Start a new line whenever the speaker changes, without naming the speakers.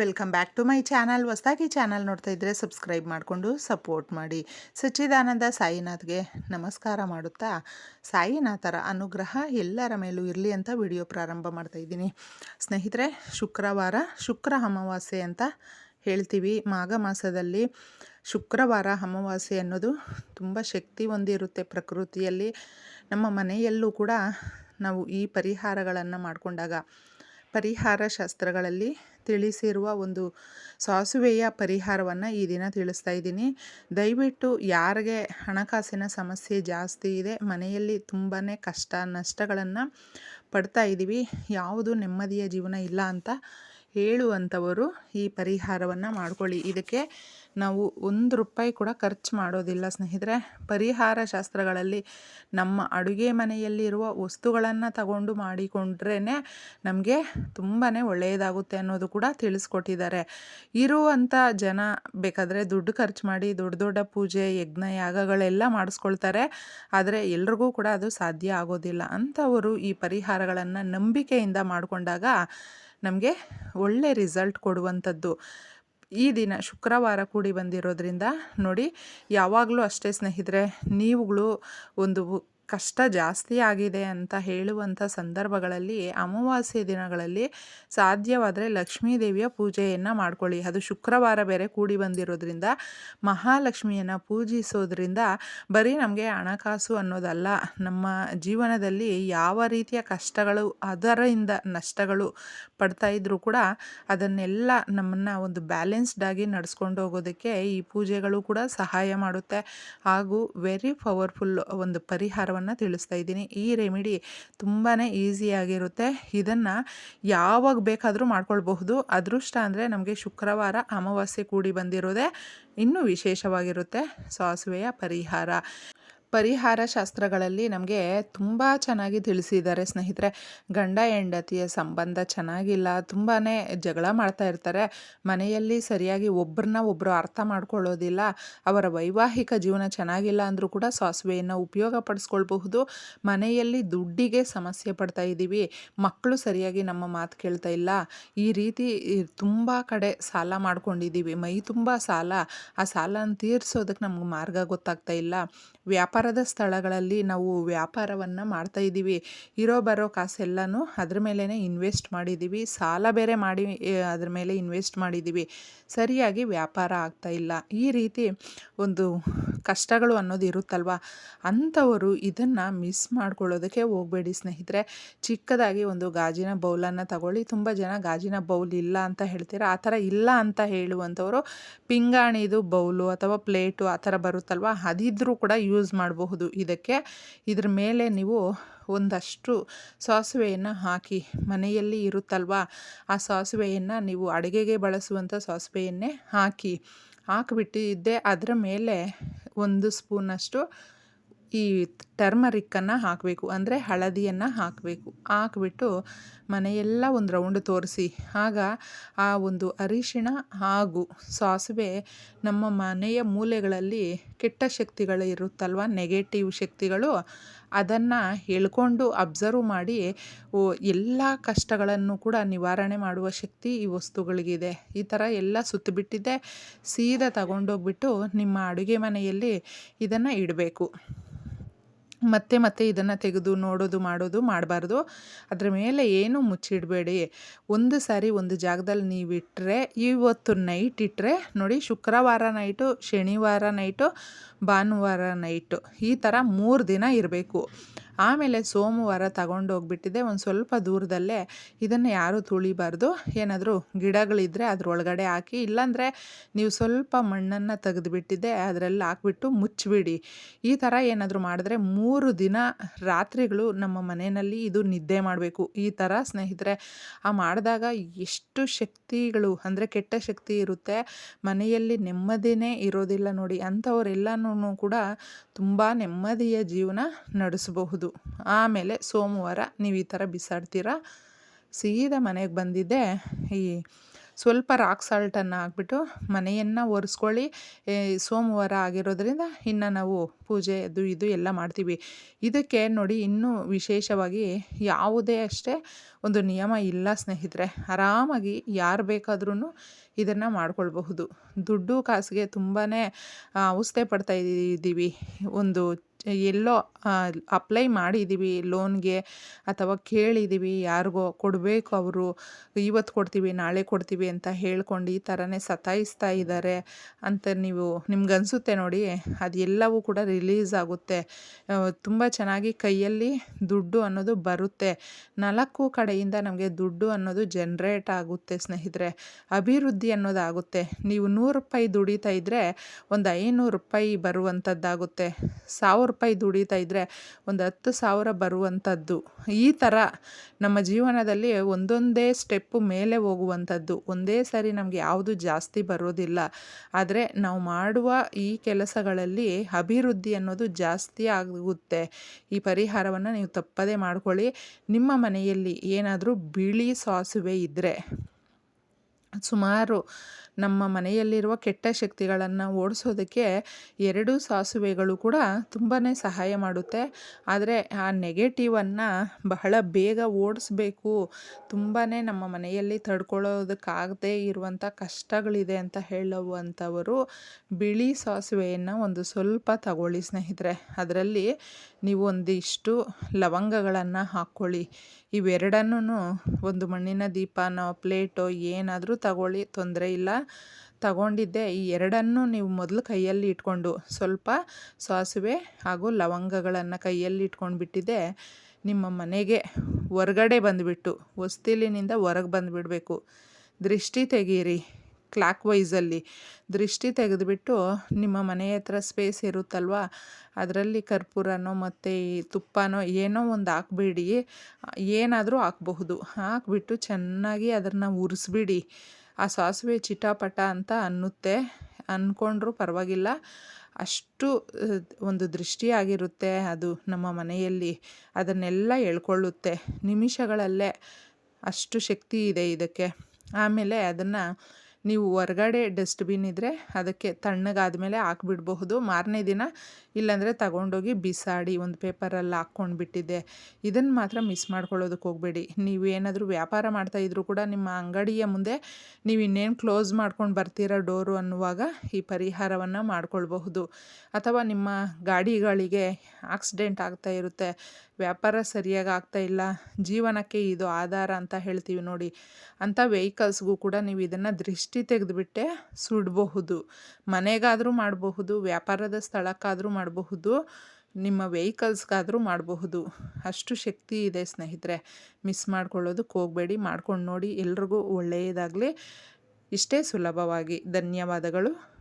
Welcome back to my channel ಹೊಸ್ದಾಗಿ channel ನೋಡ್ತಾ ಇದ್ದರೆ ಸಬ್ಸ್ಕ್ರೈಬ್ ಮಾಡಿಕೊಂಡು ಸಪೋರ್ಟ್ ಮಾಡಿ. ಸಚ್ಚಿದಾನಂದ ಸಾಯಿನಾಥ್ಗೆ ನಮಸ್ಕಾರ ಮಾಡುತ್ತಾ? ಸಾಯಿನಾಥರ ಅನುಗ್ರಹ ಎಲ್ಲರ ಮೇಲೂ ಇರಲಿ ಅಂತ ವಿಡಿಯೋ ಪ್ರಾರಂಭ ಮಾಡ್ತಾ ಇದ್ದೀನಿ. ಸ್ನೇಹಿತರೆ, ಶುಕ್ರವಾರ ಶುಕ್ರ ಅಮಾವಾಸ್ಯೆ ಅಂತ ಹೇಳ್ತೀವಿ. ಮಾಘ ಮಾಸದಲ್ಲಿ ಶುಕ್ರವಾರ ಅಮಾವಾಸ್ಯೆ ಅನ್ನೋದು ತುಂಬ ಶಕ್ತಿ ಹೊಂದಿರುತ್ತೆ ಪ್ರಕೃತಿಯಲ್ಲಿ. ನಮ್ಮ ಮನೆಯಲ್ಲೂ ಕೂಡ ನಾವು ಈ ಪರಿಹಾರಗಳನ್ನು ಮಾಡಿಕೊಂಡಾಗ ಪರಿಹಾರ ಶಾಸ್ತ್ರಗಳಲ್ಲಿ ತಿಳಿಸಿರುವ ಒಂದು ಸಾಸುವೆಯ ಪರಿಹಾರವನ್ನು ಈ ದಿನ ತಿಳಿಸ್ತಾ ಇದ್ದೀನಿ. ದಯವಿಟ್ಟು ಯಾರಿಗೆ ಹಣಕಾಸಿನ ಸಮಸ್ಯೆ ಜಾಸ್ತಿ ಇದೆ, ಮನೆಯಲ್ಲಿ ತುಂಬಾ ಕಷ್ಟ ನಷ್ಟಗಳನ್ನು ಪಡ್ತಾ ಇದ್ದೀವಿ ಯಾವುದು ನೆಮ್ಮದಿಯ ಜೀವನ ಇಲ್ಲ ಅಂತ ಹೇಳುವಂಥವರು ಈ ಪರಿಹಾರವನ್ನು ಮಾಡ್ಕೊಳ್ಳಿ. ಇದಕ್ಕೆ ನಾವು ಒಂದು ರೂಪಾಯಿ ಕೂಡ ಖರ್ಚು ಮಾಡೋದಿಲ್ಲ ಸ್ನೇಹಿತರೆ. ಪರಿಹಾರ ಶಾಸ್ತ್ರಗಳಲ್ಲಿ ನಮ್ಮ ಅಡುಗೆ ಮನೆಯಲ್ಲಿರುವ ವಸ್ತುಗಳನ್ನು ತಗೊಂಡು ಮಾಡಿಕೊಂಡ್ರೇ ನಮಗೆ ತುಂಬಾ ಒಳ್ಳೆಯದಾಗುತ್ತೆ ಅನ್ನೋದು ಕೂಡ ತಿಳಿಸ್ಕೊಟ್ಟಿದ್ದಾರೆ. ಇರುವಂಥ ಜನ ಬೇಕಾದರೆ ದುಡ್ಡು ಖರ್ಚು ಮಾಡಿ ದೊಡ್ಡ ದೊಡ್ಡ ಪೂಜೆ, ಯಜ್ಞ, ಯಾಗಗಳೆಲ್ಲ ಮಾಡಿಸ್ಕೊಳ್ತಾರೆ. ಆದರೆ ಎಲ್ರಿಗೂ ಕೂಡ ಅದು ಸಾಧ್ಯ ಆಗೋದಿಲ್ಲ. ಅಂಥವರು ಈ ಪರಿಹಾರಗಳನ್ನು ನಂಬಿಕೆಯಿಂದ ಮಾಡಿಕೊಂಡಾಗ ನಮಗೆ ಒಳ್ಳೆ ರಿಸಲ್ಟ್ ಕೊಡುವಂಥದ್ದು. ಈ ದಿನ ಶುಕ್ರವಾರ ಕೂಡಿ ಬಂದಿರೋದ್ರಿಂದ ನೋಡಿ ಯಾವಾಗಲೂ ಅಷ್ಟೇ ಸ್ನೇಹಿತರೆ ನೀವುಗಳು ಒಂದು ಕಷ್ಟ ಜಾಸ್ತಿ ಆಗಿದೆ ಅಂತ ಹೇಳುವಂಥ ಸಂದರ್ಭಗಳಲ್ಲಿ, ಅಮಾವಾಸ್ಯೆ ದಿನಗಳಲ್ಲಿ ಸಾಧ್ಯವಾದರೆ ಲಕ್ಷ್ಮೀ ದೇವಿಯ ಪೂಜೆಯನ್ನು ಮಾಡ್ಕೊಳ್ಳಿ. ಅದು ಶುಕ್ರವಾರ ಬೇರೆ ಕೂಡಿ ಬಂದಿರೋದ್ರಿಂದ, ಮಹಾಲಕ್ಷ್ಮಿಯನ್ನು ಪೂಜಿಸೋದ್ರಿಂದ ಬರೀ ನಮಗೆ ಹಣಕಾಸು ಅನ್ನೋದಲ್ಲ. ನಮ್ಮ ಜೀವನದಲ್ಲಿ ಯಾವ ರೀತಿಯ ಕಷ್ಟಗಳು, ಅದರಿಂದ ನಷ್ಟಗಳು ಪಡ್ತಾ ಇದ್ದರೂ ಕೂಡ ಅದನ್ನೆಲ್ಲ ನಮ್ಮನ್ನು ಒಂದು ಬ್ಯಾಲೆನ್ಸ್ಡ್ ಆಗಿ ನಡೆಸ್ಕೊಂಡು ಹೋಗೋದಕ್ಕೆ ಈ ಪೂಜೆಗಳು ಕೂಡ ಸಹಾಯ ಮಾಡುತ್ತೆ. ಹಾಗೂ ವೆರಿ ಪವರ್ಫುಲ್ ಒಂದು ಪರಿಹಾರವನ್ನು ತಿಳಿಸ್ತಾ ಇದ್ದೀನಿ. ಈ ರೆಮಿಡಿ ತುಂಬಾ ಈಸಿಯಾಗಿರುತ್ತೆ ಇದನ್ನು ಯಾವಾಗ ಬೇಕಾದರೂ ಮಾಡ್ಕೊಳ್ಬಹುದು. ಅದೃಷ್ಟ ಅಂದರೆ ನಮಗೆ ಶುಕ್ರವಾರ ಅಮಾವಾಸ್ಯೆ ಕೂಡಿ ಬಂದಿರೋದೇ ಇನ್ನೂ ವಿಶೇಷವಾಗಿರುತ್ತೆ. ಸಾಸುವೆಯ ಪರಿಹಾರ. ಪರಿಹಾರ ಶಾಸ್ತ್ರಗಳಲ್ಲಿ ನಮಗೆ ತುಂಬ ಚೆನ್ನಾಗಿ ತಿಳಿಸಿದ್ದಾರೆ ಸ್ನೇಹಿತರೆ. ಗಂಡ ಹೆಂಡತಿಯ ಸಂಬಂಧ ಚೆನ್ನಾಗಿಲ್ಲ ತುಂಬಾ ಜಗಳ ಮಾಡ್ತಾ ಇರ್ತಾರೆ. ಮನೆಯಲ್ಲಿ ಸರಿಯಾಗಿ ಒಬ್ಬರನ್ನ ಒಬ್ಬರು ಅರ್ಥ ಮಾಡ್ಕೊಳ್ಳೋದಿಲ್ಲ, ಅವರ ವೈವಾಹಿಕ ಜೀವನ ಚೆನ್ನಾಗಿಲ್ಲ ಅಂದರೂ ಕೂಡ ಸಾಸಿವೆಯನ್ನು ಉಪಯೋಗ ಪಡಿಸ್ಕೊಳ್ಬಹುದು ಮನೆಯಲ್ಲಿ ದುಡ್ಡಿಗೆ ಸಮಸ್ಯೆ ಪಡ್ತಾ ಇದ್ದೀವಿ, ಮಕ್ಕಳು ಸರಿಯಾಗಿ ನಮ್ಮ ಮಾತು ಕೇಳ್ತಾ ಇಲ್ಲ. ಈ ರೀತಿ ತುಂಬ ಕಡೆ ಸಾಲ ಮಾಡ್ಕೊಂಡಿದ್ದೀವಿ, ಮೈ ತುಂಬ ಸಾಲ. ಆ ಸಾಲನ ತೀರಿಸೋದಕ್ಕೆ ನಮ್ಗೆ ಮಾರ್ಗ ಗೊತ್ತಾಗ್ತಾ ಇಲ್ಲ. ವ್ಯಾಪಾರದ ಸ್ಥಳಗಳಲ್ಲಿ ನಾವು ವ್ಯಾಪಾರವನ್ನು ಮಾಡ್ತಾ ಇದ್ದೀವಿ. ಇರೋ ಬರೋ ಕಾಸೆಲ್ಲನೂ ಅದ್ರ ಮೇಲೇ ಇನ್ವೆಸ್ಟ್ ಮಾಡಿದ್ದೀವಿ. ಸಾಲ ಬೇರೆ ಮಾಡಿ ಅದ್ರ ಮೇಲೆ ಇನ್ವೆಸ್ಟ್ ಮಾಡಿದ್ದೀವಿ. ಸರಿಯಾಗಿ ವ್ಯಾಪಾರ ಆಗ್ತಾ ಇಲ್ಲ. ಈ ರೀತಿ ಒಂದು ಕಷ್ಟಗಳು ಅನ್ನೋದು ಇರುತ್ತಲ್ವ? ಅಂಥವರು ಇದನ್ನು ಮಿಸ್ ಮಾಡ್ಕೊಳ್ಳೋದಕ್ಕೆ ಹೋಗಬೇಡಿ ಸ್ನೇಹಿತರೆ. ಚಿಕ್ಕದಾಗಿ ಒಂದು ಗಾಜಿನ ಬೌಲನ್ನು ತಗೊಳ್ಳಿ. ತುಂಬ ಜನ ಗಾಜಿನ ಬೌಲ್ ಇಲ್ಲ ಅಂತ ಹೇಳ್ತೀರಾ? ಆ ಥರ ಇಲ್ಲ ಅಂತ ಹೇಳುವಂಥವರು ಪಿಂಗಾಣಿದು ಬೌಲು ಅಥವಾ ಪ್ಲೇಟು ಆ ಥರ ಬರುತ್ತಲ್ವ? ಅದಿದ್ರೂ ಕೂಡ ಯೂಸ್ ಮಾಡಬಹುದು. ಇದಕ್ಕೆ ಇದ್ರ ಮೇಲೆ ನೀವು ಒಂದಷ್ಟು ಸಾಸಿವೆಯನ್ನು ಹಾಕಿ. ಮನೆಯಲ್ಲಿ ಇರುತ್ತಲ್ವ? ಆ ಸಾಸಿವೆಯನ್ನು ನೀವು ಅಡುಗೆಗೆ ಬಳಸುವಂಥ ಸಾಸಿವೆಯನ್ನೇ ಹಾಕಿ. ಹಾಕಿಬಿಟ್ಟಿದ್ದೆ. ಅದರ ಮೇಲೆ ಒಂದು ಸ್ಪೂನಷ್ಟು ಈ ಟರ್ಮರಿಕ್ಕನ್ನು ಹಾಕಬೇಕು, ಅಂದರೆ ಹಳದಿಯನ್ನು ಹಾಕಬೇಕು. ಹಾಕ್ಬಿಟ್ಟು ಮನೆಯೆಲ್ಲ ಒಂದು ರೌಂಡ್ ತೋರಿಸಿ. ಆಗ ಆ ಒಂದು ಅರಿಶಿಣ ಹಾಗೂ ಸಾಸಿವೆ ನಮ್ಮ ಮನೆಯ ಮೂಲೆಗಳಲ್ಲಿ ಕೆಟ್ಟ ಶಕ್ತಿಗಳು ಇರುತ್ತಲ್ವ? ನೆಗೆಟಿವ್ ಶಕ್ತಿಗಳು. ಅದನ್ನು ಹೇಳ್ಕೊಂಡು ಅಬ್ಸರ್ವ್ ಮಾಡಿ ಎಲ್ಲ ಕಷ್ಟಗಳನ್ನು ಕೂಡ ನಿವಾರಣೆ ಮಾಡುವ ಶಕ್ತಿ ಈ ವಸ್ತುಗಳಿಗಿದೆ. ಈ ಥರ ಎಲ್ಲ ಸುತ್ತಿಬಿಟ್ಟಿದ್ದೆ ಸೀದಾ ತಗೊಂಡೋಗ್ಬಿಟ್ಟು ನಿಮ್ಮ ಅಡುಗೆ ಮನೆಯಲ್ಲಿ ಇದನ್ನು ಇಡಬೇಕು. ಮತ್ತೆ ಮತ್ತೆ ಇದನ್ನು ತೆಗೆದು ನೋಡೋದು, ಮಾಡೋದು, ಮಾಡಬಾರ್ದು. ಅದರ ಮೇಲೆ ಏನು ಮುಚ್ಚಿಡಬೇಡಿ. ಒಂದು ಸಾರಿ ಒಂದು ಜಾಗದಲ್ಲಿ ನೀವು ಇಟ್ಟರೆ ಇವತ್ತು ನೈಟ್ ಇಟ್ಟರೆ ನೋಡಿ ಶುಕ್ರವಾರ ನೈಟು ಶನಿವಾರ ನೈಟು ಭಾನುವಾರ ನೈಟು ಈ ಥರ ಮೂರು ದಿನ ಇರಬೇಕು. ಆಮೇಲೆ ಸೋಮವಾರ ತಗೊಂಡೋಗ್ಬಿಟ್ಟಿದ್ದೆ ಒಂದು ಸ್ವಲ್ಪ ದೂರದಲ್ಲೇ ಇದನ್ನು ಯಾರೂ ತುಳಿಬಾರ್ದು. ಏನಾದರೂ ಗಿಡಗಳಿದ್ದರೆ ಅದರೊಳಗಡೆ ಹಾಕಿ, ಇಲ್ಲಾಂದರೆ ನೀವು ಸ್ವಲ್ಪ ಮಣ್ಣನ್ನು ತೆಗೆದುಬಿಟ್ಟಿದ್ದೆ ಅದರಲ್ಲಿ ಹಾಕ್ಬಿಟ್ಟು ಮುಚ್ಚಿಬಿಡಿ. ಈ ಥರ ಏನಾದರೂ ಮಾಡಿದ್ರೆ ಮೂರು ದಿನ ರಾತ್ರಿಗಳು ನಮ್ಮ ಮನೆಯಲ್ಲಿ ಇದು ನಿದ್ದೆ ಮಾಡಬೇಕು. ಈ ಥರ ಸ್ನೇಹಿತರೆ, ಆ ಮಾಡಿದಾಗ ಎಷ್ಟು ಶಕ್ತಿಗಳು, ಅಂದರೆ ಕೆಟ್ಟ ಶಕ್ತಿ ಇರುತ್ತೆ. ಮನೆಯಲ್ಲಿ ನೆಮ್ಮದಿನೇ ಇರೋದಿಲ್ಲ ನೋಡಿ. ಅಂಥವರೆಲ್ಲನೂ ಕೂಡ ತುಂಬ ನೆಮ್ಮದಿಯ ಜೀವನ ನಡೆಸಬಹುದು. ಆಮೇಲೆ ಸೋಮವಾರ ನೀವು ಈ ಥರ ಬಿಸಾಡ್ತೀರಾ? ಸೀದಾ ಮನೆಗೆ ಬಂದಿದ್ದೆ. ಈ ಸ್ವಲ್ಪ ರಾಕ್ ಸಾಲ್ಟನ್ನು ಹಾಕ್ಬಿಟ್ಟು ಮನೆಯನ್ನು ಒರೆಸ್ಕೊಳ್ಳಿ. ಸೋಮವಾರ ಆಗಿರೋದ್ರಿಂದ ಇನ್ನು ನಾವು ಪೂಜೆ ಅದು ಇದು ಎಲ್ಲ ಮಾಡ್ತೀವಿ. ಇದಕ್ಕೆ ನೋಡಿ ಇನ್ನೂ ವಿಶೇಷವಾಗಿ ಯಾವುದೇ ಅಷ್ಟೇ ಒಂದು ನಿಯಮ ಇಲ್ಲ ಸ್ನೇಹಿತರೆ. ಆರಾಮಾಗಿ ಯಾರು ಬೇಕಾದ್ರೂ ಇದನ್ನು ಮಾಡ್ಕೊಳ್ಬಹುದು. ದುಡ್ಡು ಕಾಸಿಗೆ ತುಂಬಾ ಅವಸ್ಥೆ ಪಡ್ತಾ ಇದ್ದೀವಿ. ಒಂದು ಎಲ್ಲೋ ಅಪ್ಲೈ ಮಾಡಿದ್ದೀವಿ ಲೋನ್ಗೆ ಅಥವಾ ಕೇಳಿದ್ದೀವಿ ಯಾರಿಗೋ ಕೊಡಬೇಕು ಅವರು, ಇವತ್ತು ಕೊಡ್ತೀವಿ, ನಾಳೆ ಕೊಡ್ತೀವಿ ಅಂತ ಹೇಳ್ಕೊಂಡು ಈ ಥರನೇ ಸತಾಯಿಸ್ತಾ ಇದ್ದಾರೆ ಅಂತ ನೀವು, ನಿಮ್ಗನ್ಸುತ್ತೆ ನೋಡಿ. ಅದೆಲ್ಲವೂ ಕೂಡ ರಿಲೀಸ್ ಆಗುತ್ತೆ. ತುಂಬ ಚೆನ್ನಾಗಿ ಕೈಯಲ್ಲಿ ದುಡ್ಡು ಅನ್ನೋದು ಬರುತ್ತೆ. ನಾಲ್ಕು ಕಡೆಯಿಂದ ನಮಗೆ ದುಡ್ಡು ಅನ್ನೋದು ಜನ್ರೇಟ್ ಆಗುತ್ತೆ ಸ್ನೇಹಿತರೆ. ಅಭಿವೃದ್ಧಿ ಅನ್ನೋದಾಗುತ್ತೆ. ನೀವು ನೂರು ರೂಪಾಯಿ ದುಡಿತಾ ಇದ್ದರೆ ಒಂದು ಐನೂರು ರೂಪಾಯಿ ಬರುವಂಥದ್ದಾಗುತ್ತೆ. ಸಾವಿರ ರೂಪಾಯಿ ದುಡಿತಾ ಇದ್ದರೆ ಒಂದು ಹತ್ತು ಸಾವಿರ ಬರುವಂಥದ್ದು ಈ ಥರ ನಮ್ಮ ಜೀವನದಲ್ಲಿ ಒಂದೊಂದೇ ಸ್ಟೆಪ್ಪು ಮೇಲೆ ಹೋಗುವಂಥದ್ದು ಒಂದೇ ಸಾರಿ ನಮಗೆ ಯಾವುದು ಜಾಸ್ತಿ ಬರೋದಿಲ್ಲ. ಆದರೆ ನಾವು ಮಾಡುವ ಈ ಕೆಲಸಗಳಲ್ಲಿ ಅಭಿವೃದ್ಧಿ ಅನ್ನೋದು ಜಾಸ್ತಿ ಆಗುತ್ತೆ. ಈ ಪರಿಹಾರವನ್ನು ನೀವು ತಪ್ಪದೇ ಮಾಡ್ಕೊಳ್ಳಿ. ನಿಮ್ಮ ಮನೆಯಲ್ಲಿ ಏನಾದರೂ ಬಿಳಿ ಸಾಸುವೆ ಇದ್ದರೆ ಸುಮಾರು ನಮ್ಮ ಮನೆಯಲ್ಲಿರುವ ಕೆಟ್ಟ ಶಕ್ತಿಗಳನ್ನು ಓಡಿಸೋದಕ್ಕೆ ಎರಡೂ ಸಾಸುವೆಗಳು ಕೂಡ ತುಂಬಾ ಸಹಾಯ ಮಾಡುತ್ತೆ. ಆದರೆ ಆ ನೆಗೆಟಿವನ್ನು ಬಹಳ ಬೇಗ ಓಡಿಸ್ಬೇಕು ತುಂಬಾ ನಮ್ಮ ಮನೆಯಲ್ಲಿ ತಡ್ಕೊಳ್ಳೋದಕ್ಕಾಗದೇ ಇರುವಂಥ ಕಷ್ಟಗಳಿದೆ ಅಂತ ಹೇಳುವಂಥವರು ಬಿಳಿ ಸಾಸುವೆಯನ್ನು ಒಂದು ಸ್ವಲ್ಪ ತಗೊಳ್ಳಿ ಸ್ನೇಹಿತರೆ. ಅದರಲ್ಲಿ ನೀವು ಒಂದಿಷ್ಟು ಲವಂಗಗಳನ್ನು ಹಾಕ್ಕೊಳ್ಳಿ. ಇವೆರಡನ್ನೂ ಒಂದು ಮಣ್ಣಿನ ದೀಪನೋ, ಪ್ಲೇಟೋ ಏನಾದರೂ ತಗೊಳ್ಳಿ, ತೊಂದರೆ ಇಲ್ಲ. ತಗೊಂಡಿದ್ದೆ. ಈ ಎರಡನ್ನು ನೀವು ಮೊದಲು ಕೈಯಲ್ಲಿ ಇಟ್ಕೊಂಡು ಸ್ವಲ್ಪ ಸಾಸಿವೆ ಹಾಗೂ ಲವಂಗಗಳನ್ನು ಕೈಯಲ್ಲಿ ಇಟ್ಕೊಂಡು ಬಿಟ್ಟಿದ್ದೆ. ನಿಮ್ಮ ಮನೆಗೆ ಹೊರಗಡೆ ಬಂದುಬಿಟ್ಟು, ಹೊಸ್ತಿಲಿನಿಂದ ಹೊರಗೆ ಬಂದುಬಿಡಬೇಕು. ದೃಷ್ಟಿ ತೆಗೀರಿ ಕ್ಲಾಕ್ ವೈಸಲ್ಲಿ ದೃಷ್ಟಿ ತೆಗೆದುಬಿಟ್ಟು ನಿಮ್ಮ ಮನೆ ಹತ್ರ ಸ್ಪೇಸ್ ಇರುತ್ತಲ್ವಾ? ಅದರಲ್ಲಿ ಕರ್ಪೂರನೋ ಮತ್ತು ಈ ತುಪ್ಪನೋ ಏನೋ ಒಂದು ಹಾಕ್ಬಿಡಿ. ಏನಾದರೂ ಹಾಕ್ಬಹುದು. ಹಾಕ್ಬಿಟ್ಟು ಚೆನ್ನಾಗಿ ಅದನ್ನು ಉರಿಸ್ಬಿಡಿ. ಆ ಸಾಸಿವೆ ಚಿಟಾಪಟ ಅಂತ ಅನ್ನುತ್ತೆ. ಅಂದ್ಕೊಂಡ್ರೂ ಪರವಾಗಿಲ್ಲ. ಅಷ್ಟು ಒಂದು ದೃಷ್ಟಿಯಾಗಿರುತ್ತೆ ಅದು ನಮ್ಮ ಮನೆಯಲ್ಲಿ. ಅದನ್ನೆಲ್ಲ ಎಳ್ಕೊಳ್ಳುತ್ತೆ ನಿಮಿಷಗಳಲ್ಲೇ ಅಷ್ಟು ಶಕ್ತಿ ಇದೆ ಇದಕ್ಕೆ. ಆಮೇಲೆ ಅದನ್ನು ನೀವು ಹೊರಗಡೆ ಡಸ್ಟ್ಬಿನ್ ಇದ್ದರೆ ಅದಕ್ಕೆ ತಣ್ಣಗಾದ್ಮೇಲೆ ಹಾಕ್ಬಿಡ್ಬಹುದು. ಮಾರನೇ ದಿನ ಇಲ್ಲಾಂದರೆ ತಗೊಂಡೋಗಿ ಬಿಸಾಡಿ ಒಂದು ಪೇಪರಲ್ಲಿ ಹಾಕ್ಕೊಂಡು ಬಿಟ್ಟಿದ್ದೆ ಇದನ್ನು ಮಾತ್ರ ಮಿಸ್ ಮಾಡ್ಕೊಳ್ಳೋದಕ್ಕೆ ಹೋಗಬೇಡಿ. ನೀವು ಏನಾದರೂ ವ್ಯಾಪಾರ ಮಾಡ್ತಾಯಿದ್ರು ಕೂಡ ನಿಮ್ಮ ಅಂಗಡಿಯ ಮುಂದೆ ನೀವು ಇನ್ನೇನು ಕ್ಲೋಸ್ ಮಾಡ್ಕೊಂಡು ಬರ್ತೀರ ಡೋರು ಅನ್ನುವಾಗ ಈ ಪರಿಹಾರವನ್ನು ಮಾಡ್ಕೊಳ್ಬಹುದು. ಅಥವಾ ನಿಮ್ಮ ಗಾಡಿಗಳಿಗೆ ಆಕ್ಸಿಡೆಂಟ್ ಆಗ್ತಾ ಇರುತ್ತೆ. ವ್ಯಾಪಾರ ಸರಿಯಾಗಿ ಆಗ್ತಾ ಇಲ್ಲ, ಜೀವನಕ್ಕೆ ಇದು ಆಧಾರ ಅಂತ ಹೇಳ್ತೀವಿ ನೋಡಿ. ಅಂಥ ವೆಹಿಕಲ್ಸ್ಗೂ ಕೂಡ ನೀವು ಇದನ್ನು ದೃಷ್ಟಿ ತೆಗೆದುಬಿಟ್ಟೆ ಸುಡಬಹುದು. ಮನೆಗಾದರೂ ಮಾಡಬಹುದು, ವ್ಯಾಪಾರದ ಸ್ಥಳಕ್ಕಾದರೂ ಮಾಡಬಹುದು, ನಿಮ್ಮ ವೆಹಿಕಲ್ಸ್ಗಾದರೂ ಮಾಡಬಹುದು. ಅಷ್ಟು ಶಕ್ತಿ ಇದೆ ಸ್ನೇಹಿತರೆ. ಮಿಸ್ ಮಾಡ್ಕೊಳ್ಳೋದಕ್ಕೆ ಹೋಗಬೇಡಿ, ಮಾಡ್ಕೊಂಡು ನೋಡಿ ಎಲ್ರಿಗೂ ಒಳ್ಳೆಯದಾಗಲಿ. ಇಷ್ಟೇ ಸುಲಭವಾಗಿ. ಧನ್ಯವಾದಗಳು.